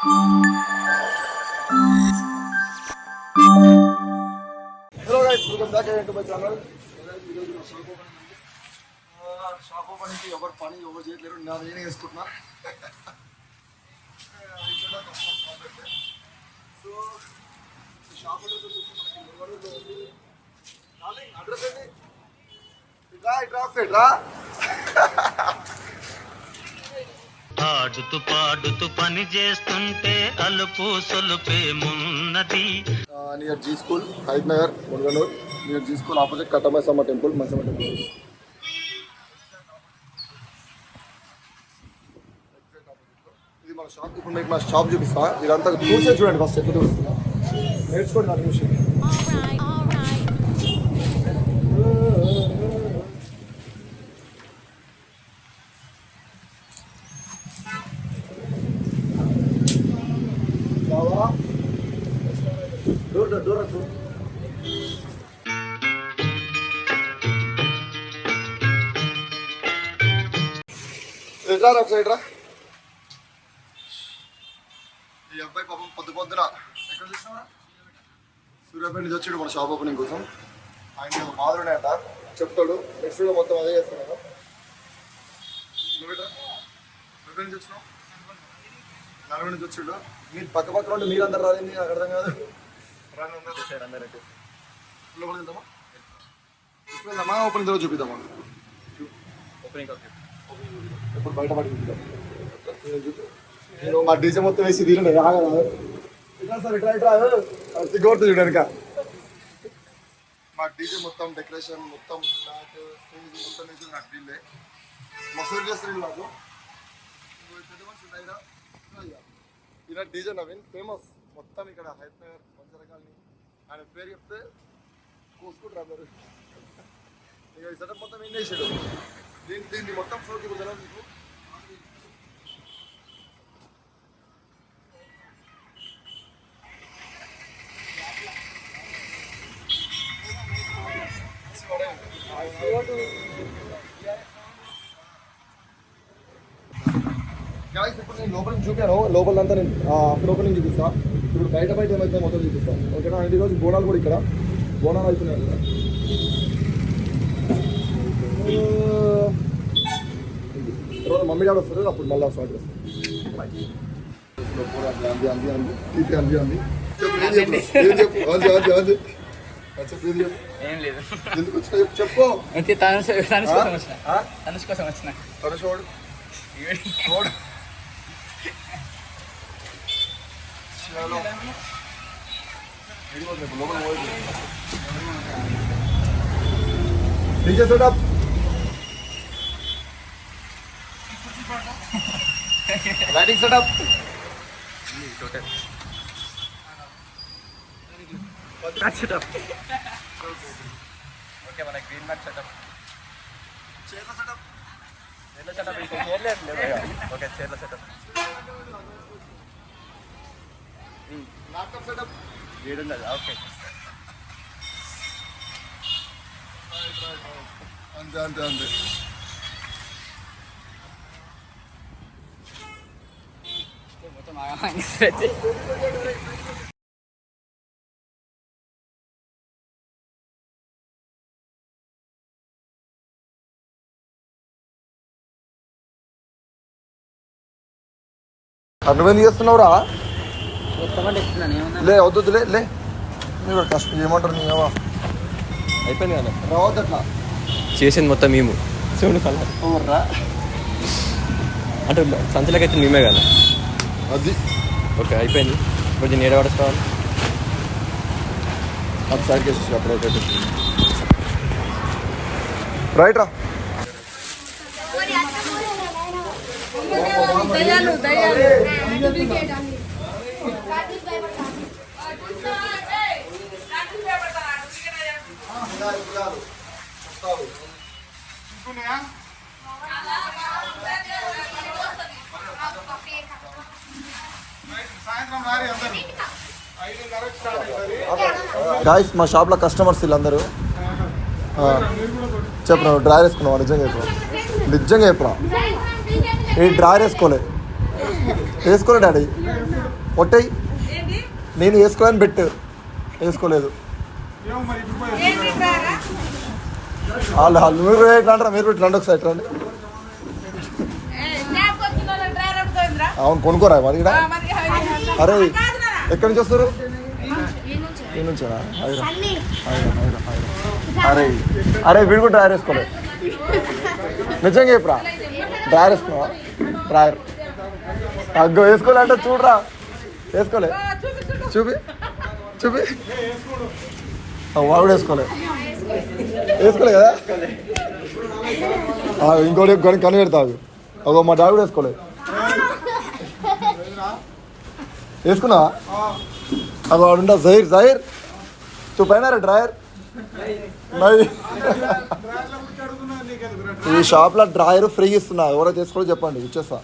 Hello guys welcome back to my channel shop ఓపెన్కి ఎవరు పని ఎవరు చేయట్లేరు నా నేనే వేసుకుంటున్నా సో షాప్ అడ్రస్ ఏంటి ఇట్రా ఇట్రా ఇట్రా ఆడుతూ పాడుతూ పని చేస్తుంటే అలుపు సొలుపేమున్నది నియర్ జీ స్కూల్ హైట్ Nagar Munaganoor near G school opposite Kattamaisamma temple Maisamma temple ఇది మన షాప్ ఇప్పుడు మీకు మా షాప్ చూపిస్తా. ఇదంతా చూసే చూడండి ఫస్ట్ చూపిస్తున్నా నేర్చుకోండి దాని చూసి ఎట్రా ఒకసారి ఎట్రా ఈ అబ్బాయి పాపం పొద్దు పొద్దున ఎక్కడ చూసినా సూర్యాపేట నుంచి వచ్చాడు మన షాప్ ఓపెనింగ్ కోసం. ఆయన బాధలు ఉన్నాయంట చెప్తాడు. నెక్స్ట్ వీడియో మొత్తం అదే చేస్తున్నాను నువ్వే నుంచి వచ్చినావు? నలుగురు నుంచి వచ్చిండు. మీరు పక్క పక్కన ఉండి మీరు అందరు రాలేదు నాకు అర్థం కాదు. రాని అందరూ అందరైతే లోపలికి వెళ్దామా? ఇప్పుడు వెళ్దామా ఓపెన్ తర్వాత చూపిద్దామా? ఇప్పుడు బయట పడి చూపిద్దాం నేను మా డీజే మొత్తం వేసి తీరండి రాగా ఇట్లా సార్ ఇట్లా ఇట్లా. సిగ్గొడుతుంది చూడనుక మా డీజే మొత్తం డెకరేషన్ మొత్తం నాకు మొత్తం వేసి నాకు డీలే మసూరు చేస్తారు వీళ్ళు నాకు. పెద్ద మనిషి ఉన్నాయిరా ఈయన డీజే నవీన్ ఫేమస్. మొత్తం ఇక్కడ హైత్ నగర్ మంచర కాలనీ. ఆయన పేరు చెప్తే కూసుకుంటారు అందరు. ఇక ఈ సెటప్ మొత్తం ఏం చేసాడు? దీన్ని దీన్ని మొత్తం ఫ్లోర్ ఇప్పుడు మీకు? గాయస్ ఇప్పుడు నేను లోపల నుంచి చూపాను. లోపల అంతా నేను లోపల నుంచి చూపిస్తా. ఇప్పుడు బయట బయట ఏమైతే మొత్తం చూపిస్తాను ఓకేనా? ఇది రోజు బోనాలు కూడా ఇక్కడ. బోనాలు అవుతున్నాయి ఇక్కడ తర్వాత మమ్మీ డాడీ వస్తారు అప్పుడు మళ్ళీ స్టార్ట్ చేస్తాం అంది అంది అంది తీపి అంది అంది చెప్పు. ఏం చెప్పు ఏం చెప్పు అంది అంది అంది ఆ, చెప్పు ఏం చెప్పు ఏం లేదు ఎందుకు వచ్చినా చెప్పు చెప్పు అంతే తనుష్ తనుష్ కోసం వచ్చిన ఆ? తనుష్ కోసం వచ్చిన సెటప్ ఓకే మన గ్రీన్ మ్యాట్ సెటప్ చైర్ల సెటప్ చీరల సెటప్ ఇంకా ఓకే చీరల సెటప్ ల్యాప్టాప్ సెటప్ ఓకే అంతే అంతే అంతే అయితే నువ్వేం చేస్తున్నావురా? లే వద్దు లే లే. మీరు కష్టం ఏమంటారు నీ ఏవా అయిపోయింది కదా? రావద్దు అట్లా. చేసింది మొత్తం మేము. చూడు కలర్. అంటే సంచలకి అయితే మేమే కదా. అది. ఓకే అయిపోయింది. దీన్ని ఏడ పడుస్తావాలి అది సైడ్ కేసు అప్పుడు ఒకటి రైట్ రా. దయ్యాలు దయ్యాలు గాయస్ మా షాప్లో కస్టమర్స్ వీళ్ళందరూ. ఆ, చెప్పు నువ్వు డ్రైవర్ వేసుకున్నావా? నిజంగా చెప్పు. నిజంగా చెప్పురా? ఈ డ్రైవర్ వేసుకోలే. వేసుకోలే డాడీ. ఒట్టయి. నేను వేసుకోవాలని పెట్టు. వేసుకోలేదు. వాళ్ళు వాళ్ళు మీరు ఎట్లా అంటారా? మీరు ఇట్లా రండి ఒకసారి ఇట్లా రండి అవును కొనుక్కోరా మరి? అరే ఎక్కడి నుంచి వస్తారు? ఈ హైరా అరే అరే వీడు కూడా డ్రైవర్ వేసుకోలే. నిజంగా చెప్పురా? డ్రైవర్ వేసుకున్నావా? డ్రైవర్. అగ్గో వేసుకోలే అంటే చూడరా. వేసుకోలే. చూపి. చూపి. ఆ, వాడు కూడా వేసుకోలే. వేసుకోలే కదా? ఆ, ఇంకోటి కని కని పెడతావు. అగో మా డాడీ కూడా వేసుకోలే వేసుకున్నావా? అగో వాడుంటా జైర్ జైర్ తూ పైన రే డ్రాయర్. నై. ఈ షాప్లో డ్రాయర్ ఫ్రీ ఇస్తున్నా. ఎవరో తీసుకోలో చెప్పండి ఇచ్చేస్తా.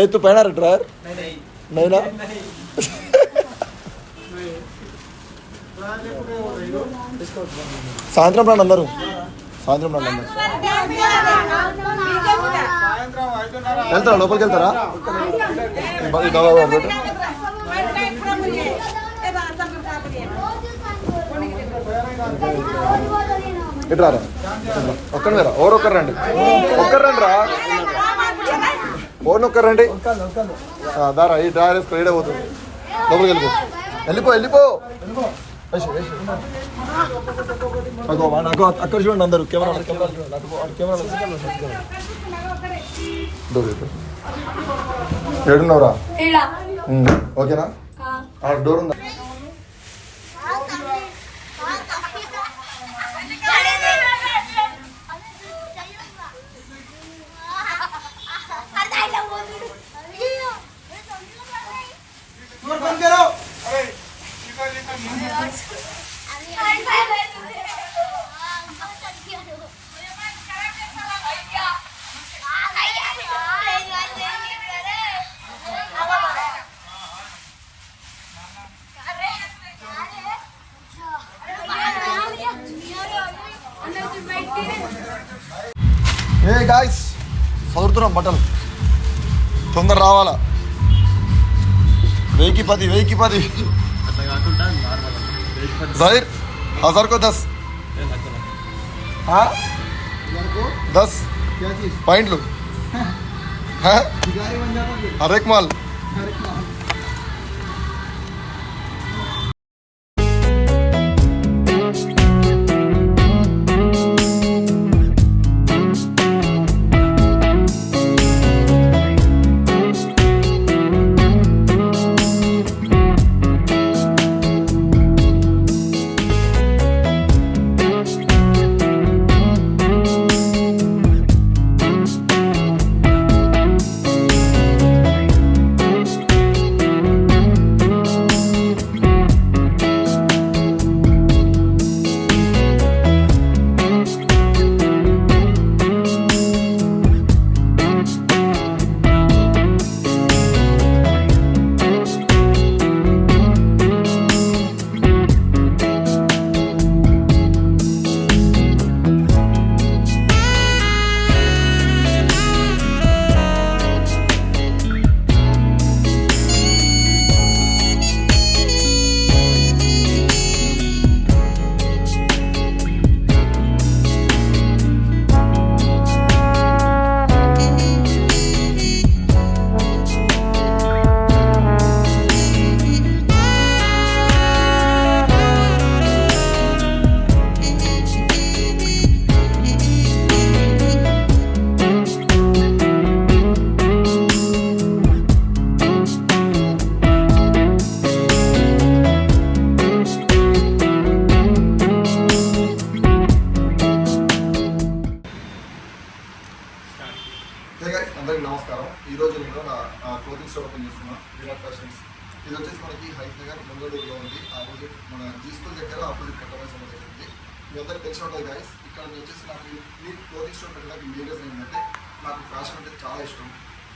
ఏ తూ పైన రే డ్రాయర్. నైనా? సాయంత్రం రండి అందరూ. సాయంత్రం రండి అందరూ. వెళ్తారా? లోపలికి వెళ్తారా? ఈ డబ్బా ఇటు రారా? ఒక్కరి మీద ఎవరు ఒక్కరు రండి. ఒక్కరు రండి రా. ఓన్ ఒక్కరు రండి? దారా ఈ డ్రైవర్ స్ప్రైడ్ ఈడే పోతుంది లోపలికి వెళ్ళిపో. వెళ్ళిపో వెళ్ళిపో. అగో వాడు అక్కడ చూడండి అందరూ కెమెరా కెమెరా కెమెరా ఓకేనా ఆ డోర్ ఉందా? ఏ గాయస్ చదువుతున్నాం బట్టలు తొందర రావాలా వెయ్యికి పది వెయ్యికి పది జైర్ हजार को दस हाँ दस पॉइंट लो हैं हर एक నాకు ఫ్యాషన్ అంటే చాలా ఇష్టం.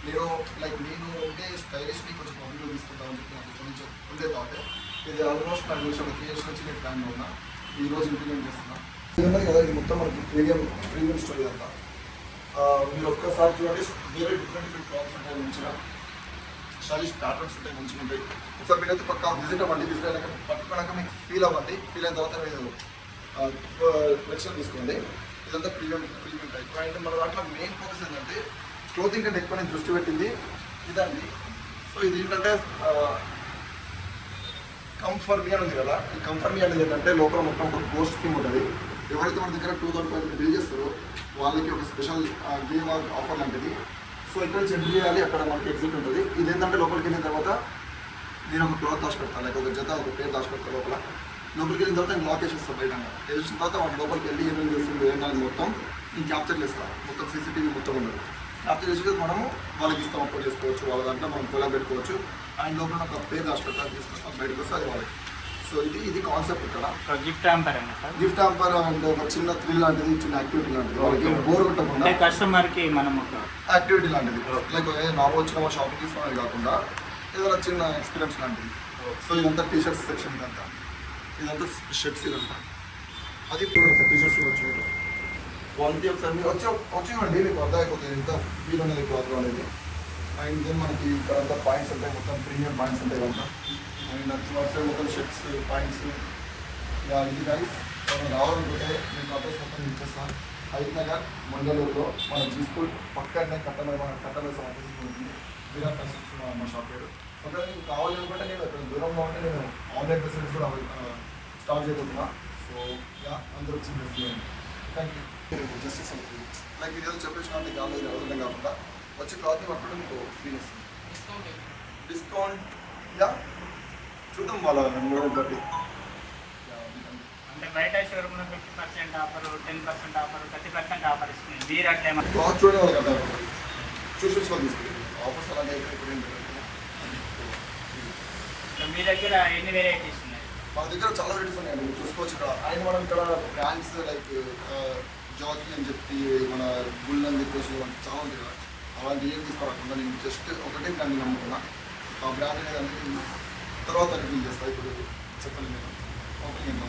నేను లైక్ నేను ఉంటే స్టైలిష్ని కొంచెం పబ్లిక్లో తీసుకుంటామని చెప్పి నాకు కొంచెం ఉండే థాట్ ఇది ఆల్మోస్ట్ నాకు తెలిసి ఒక త్రీ ఇయర్స్ నుంచి నేను ప్లాన్ ఉన్నా ఈ రోజు ఇంప్లిమెంట్ చేస్తున్నా. ఇది కదా ఇది మొత్తం మనకి ప్రీమియం ప్రీమియం స్టోరీ అంతా. మీరు ఒక్కసారి చూడండి వేరే డిఫరెంట్ డిఫరెంట్ క్లాత్స్ ఉంటాయి మంచిగా. స్టైలిష్ ప్యాటర్న్స్ ఉంటాయి మంచిగా ఉంటాయి. ఒకసారి మీరైతే పక్క విజిట్ అవ్వండి విజిట్ అయినాక పట్టుకున్నాక మీకు ఫీల్ అవ్వండి. ఫీల్ అయిన తర్వాత మీరు లెక్చర్ తీసుకోండి. ఇదంతా ప్రీమియం ప్రీమియం టైప్ అండ్ మన దాంట్లో మెయిన్ ఫోకస్ ఏంటంటే క్లోతింగ్ కంటే ఎక్కువ నేను దృష్టి పెట్టింది ఇదండి. సో ఇది ఏంటంటే కంఫర్ట్ మీ అని ఉంది కదా. ఈ కంఫర్ట్ మీ అనేది ఏంటంటే లోపల మొత్తం ఒక గోస్ట్ స్కీమ్ ఉంటుంది. ఎవరైతే మన దగ్గర టూ థౌసండ్ ఫైవ్ బిల్ చేస్తారో వాళ్ళకి ఒక స్పెషల్ గేమ్ ఆఫర్ లాంటిది. సో ఎక్కడ చెక్ చేయాలి అక్కడ మనకి ఎగ్జిట్ ఉంటుంది. ఇది ఏంటంటే లోపలికి వెళ్ళిన తర్వాత నేను ఒక క్లాత్ దాచి పెడతాను లేక ఒక జత ఒక పేరు దాచి పెడతాను లోపల. లోపలికి వెళ్ళిన తర్వాత నేను లాక్ వేసేస్తాను బయట వేసిన తర్వాత వాటి లోపలికి వెళ్ళి ఏమేమి చేస్తుంది ఏంటని మొత్తం నేను క్యాప్చర్ చేస్తాను మొత్తం సీసీటీవీ మొత్తం ఉండదు. క్యాప్చర్ చేసి మనము వాళ్ళకి ఇస్తాం అప్లోడ్ చేసుకోవచ్చు వాళ్ళ దాంట్లో మనం కొలా పెట్టుకోవచ్చు. అండ్ లోపల ఒక పేరు పెడతాను తీసుకొస్తాం బయటకు వస్తే అది వాళ్ళకి సో ఇది ఇది కాన్సెప్ట్ ఇక్కడ. గిఫ్ట్ హ్యాంపర్ అండి గిఫ్ట్ హ్యాంపర్ అంటే ఒక చిన్న థ్రిల్ లాంటిది చిన్న యాక్టివిటీ లాంటిది. వాళ్ళకి బోర్ కొట్టకుండా కస్టమర్కి మనం ఒక యాక్టివిటీ లాంటిది. లైక్ నార్మల్ వచ్చిన షాపింగ్ తీసుకున్నది కాకుండా ఏదైనా చిన్న ఎక్స్పీరియన్స్ లాంటిది. సో ఇదంతా టీ షర్ట్స్ సెక్షన్ ఇదంతా. ఇదంతా షర్ట్స్ ఇదంతా. అది టీషర్ట్స్ వచ్చి క్వాలిటీ ఒకసారి మీరు వచ్చి వచ్చేయండి మీకు అర్థం అయిపోతుంది. ఎంత ఫీల్ అనేది క్లాత్ అనేది. అండ్ దెన్ మనకి ఇక్కడ అంతా పాయింట్స్ ఉంటాయి మొత్తం ప్రీమియం పాయింట్స్ ఉంటాయి అంతా. అండ్ వచ్చే మొత్తం షర్ట్స్ పాయింట్స్ ఇలా ఇది కానీ మనం రావాలనుకుంటే మీకు అడ్రస్ మొత్తం ఇచ్చేస్తాను. హైద్ నగర్ మంగళూరులో మన జీ స్కూల్ పక్కనే కట్టమే మన కట్టమే ఆఫీస్ ఉంటుంది విరాట్ కన్స్ట్రక్షన్ మా షాప్ పేరు. ఒకవేళ మీకు కావాలనుకుంటే నేను ఇక్కడ దూరంలో ఉంటే నేను ఆన్లైన్ ఫెసిలిటీస్ కూడా స్టార్ట్ చేయబోతున్నా. సో యా అందరూ వచ్చి ఇన్వెస్ట్ చేయండి. థ్యాంక్ యూ జస్టిస్ అనుకుంటుంది లైక్ మీరు ఏదో చెప్పేసిన మీకు ఆన్లైన్ అవసరం కాకుండా వచ్చి క్లాత్ని పట్టుకుంటే మీకు ఫీల్ వస్తుంది. డిస్కౌంట్ యా చూద్దాం వాళ్ళ మోడల్ బట్టి. అంటే బయట షోరూమ్లో fifty percent offer ten percent offer thirty percent offer ఇస్తుంది. మీరు అట్లా క్లాత్ చూడండి వాళ్ళు కదా. చూసి చూసి వాళ్ళు తీసుకుంటారు. ఆఫర్స్ అలాగే ఇప్పుడు మీ దగ్గర ఎన్ని వెరైటీస్ ఉన్నాయి? దగ్గర చాలా వెరైటీస్ ఉన్నాయండి మీరు చూసుకోవచ్చు ఇక్కడ. ఆయన మనం ఇక్కడ బ్రాండ్స్ లైక్ జాకీ అని చెప్పి మన బుల్ అని చెప్పేసి చాలా ఉంది కదా. అలాంటి ఏం తీసుకోవాలకుండా నేను జస్ట్ ఒకటే బ్రాండ్ నమ్ముకున్నా. ఆ బ్రాండ్ అనేది తర్వాత రివీల్ చేస్తాను ఇప్పుడు చెప్పండి నేను. ఓపెనింగ్